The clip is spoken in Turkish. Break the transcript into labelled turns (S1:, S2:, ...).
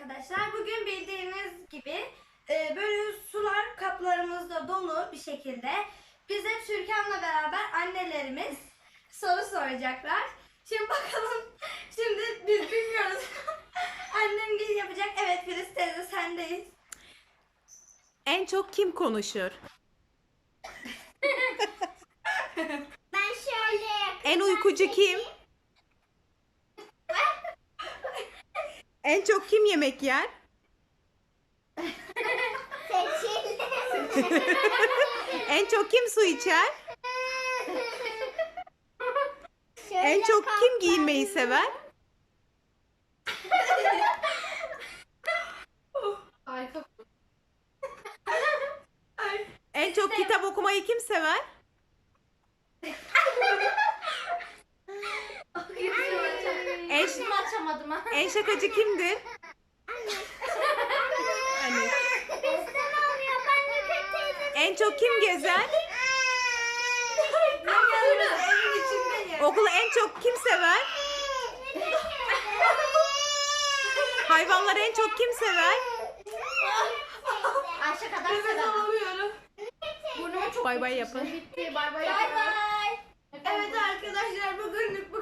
S1: arkadaşlar. Bugün bildiğiniz gibi e, böyle sular kaplarımızda dolu bir şekilde. Bize Türkan'la beraber annelerimiz soru soracaklar. Şimdi bakalım. Şimdi biz bilmiyoruz. Annem gibi yapacak. Evet Filiz teyze sendeyiz.
S2: En çok kim konuşur?
S3: Ben şöyle
S2: En uykucu kim? En çok kim yemek yer?
S3: seçelim.
S2: En çok kim su içer? En çok kim giyinmeyi sever? En çok kitap okumayı kim sever? En,
S1: Şunu açamadım ha.
S2: en şakacı kimdir? Anne.
S3: Bizden olmuyor. Ben Nüket teyze.
S2: En çok kim gezer?
S1: Ne? Evin.
S2: Okulu en çok kim sever? Hayvanları en çok kim sever?
S3: Ayşe kadar
S1: Nefes
S3: sever.
S1: alamıyorum.
S3: Burnumu çok
S2: Bay bay yapın.
S3: bitti. Bay bay.
S1: Bay bay. Evet arkadaşlar bugünlük bu